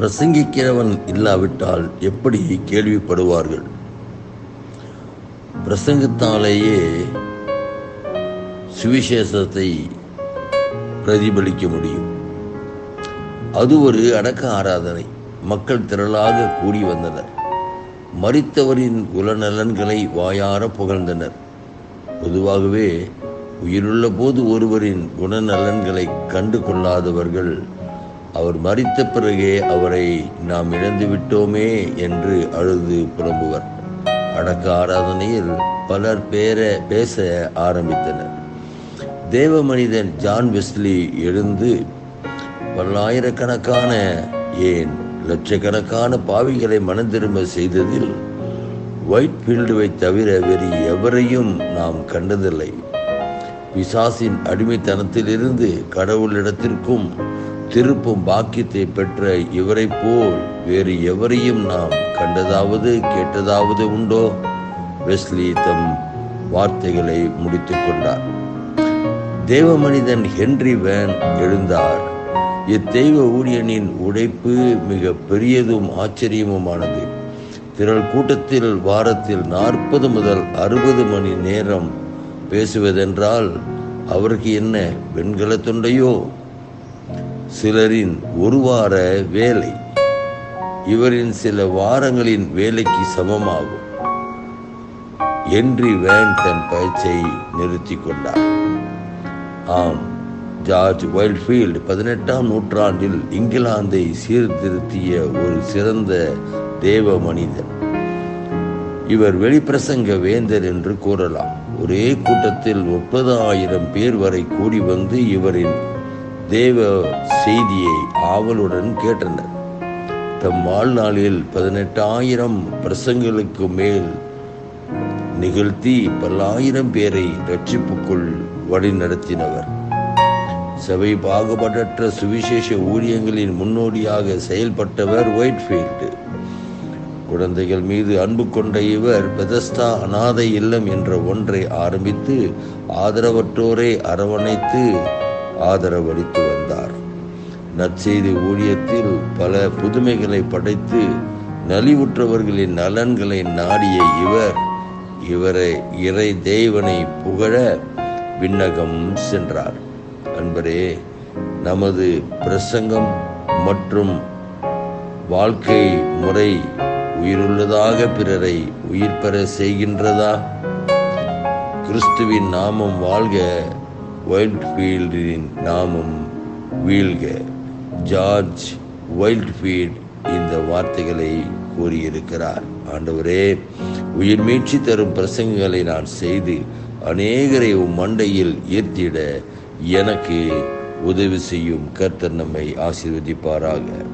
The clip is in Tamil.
பிரசங்கிக்கிறவன் இல்லாவிட்டால் எப்படி கேள்விப்படுவார்கள்? பிரசங்கத்தாலேயே சுவிசேஷத்தை பிரதிபலிக்க முடியும். அது ஒரு அடக்க ஆராதனை. மக்கள் திரளாக கூடி வந்தனர். மறித்தவரின் குலநலன்களை வாயார புகழ்ந்தனர். பொதுவாகவே உயிருள்ள போது ஒருவரின் குணநலன்களை கண்டு கொள்ளாதவர்கள் அவர் மறித்த பிறகே அவரை நாம் இழந்து விட்டோமே என்று அழுது புலம்புவர். அடக்க ஆராதனையில் பலர் பேர பேச ஆரம்பித்தனர். தேவ மனிதன் ஜான் வெஸ்லி எழுந்து பல்லாயிரக்கணக்கான ஏன் லட்சக்கணக்கான பாவிகளை மனந்திரும்ப செய்ததில் ஒயிட் ஃபீல்டுவை தவிர வேறு எவரையும் நாம் கண்டதில்லை. பிசாசின் அடிமைத்தனத்திலிருந்து கடவுளிடத்திற்கும் திருப்பும் பாக்கியத்தை பெற்ற இவரை போல் வேறு எவரையும் நாம் கண்டதாவது கேட்டதாவது உண்டோ? வெஸ்லி தம் வார்த்தைகளை முடித்துக் கொண்டார். தேவ மனிதன் ஹென்றி வேன் எழுந்தார். இத்தெய்வ ஊழியனின் உழைப்பு மிக பெரியதும் ஆச்சரியமுமானது. திரள் கூட்டத்தில் வாரத்தில் நாற்பது முதல் அறுபது மணி நேரம் பேசுவதென்றால் அவருக்கு என்ன வெண்கல தொண்டையோ? சிலரின் ஒரு வார வேலை. இவரின் சில வாரங்களின் வேலைக்கு சமமாகும். என்று வேன் தன் பயிற்சியை நிறுத்தி கொண்டார். ஆம் ஜார்ஜ் வைல்ட்ஃபீல்டு பதினெட்டாம் நூற்றாண்டில் இங்கிலாந்தை சீர்திருத்திய ஒரு சிறந்த தேவ மனிதன் இவர் வெளிப்பிரசங்க வேந்தர் என்று கூறலாம். ஒரே கூட்டத்தில் முப்பது ஆயிரம் பேர் வரை கூடி வந்து இவரின் தேவ செய்தியை ஆவலுடன் கேட்டனர். தம் வாழ்நாளில் பதினெட்டாயிரம் பிரசங்களுக்கு மேல் நிகழ்த்தி பல்லாயிரம் பேரை ரட்சிப்புக்குள் வழிநடத்தினவர் சபை பாகுபாடற்ற சுவிசேஷ ஊழியங்களின் முன்னோடியாக செயல்பட்டவர் ஒயிட்ஃபீல்டு குழந்தைகள் மீது அன்பு கொண்ட இவர் பெதஸ்தா அனாதை இல்லம் என்ற ஒன்றை ஆரம்பித்து ஆதரவற்றோரை அரவணைத்து ஆதரவளித்து வந்தார். நற்செய்தி ஊழியத்தில் பல புதுமைகளை படைத்து நலிவுற்றவர்களின் நலன்களை நாடிய இவர் இவரை இறை தேவனை புகழ விண்ணகம் சென்றார். அன்பரே நமது பிரசங்கம் மற்றும் வாழ்க்கை முறை உயிருள்ளதாக பிறரை உயிர் பெற செய்கின்றதா? கிறிஸ்துவின் நாமம் வாழ்க வைல்ட்ஃபீல்டின் நாமம் வீழ்க. ஜார்ஜ் வைல்ட்ஃபீல்ட் இந்த வார்த்தைகளை கூறியிருக்கிறார். ஆண்டவரே உயிர் மீட்சி தரும் பிரசங்கங்களை நான் செய்து அநேகரை உம் மண்டையில் ஏற்றிட எனக்கு உதவி செய்யும். கர்த்தர் நம்மை ஆசீர்வதிப்பாராக.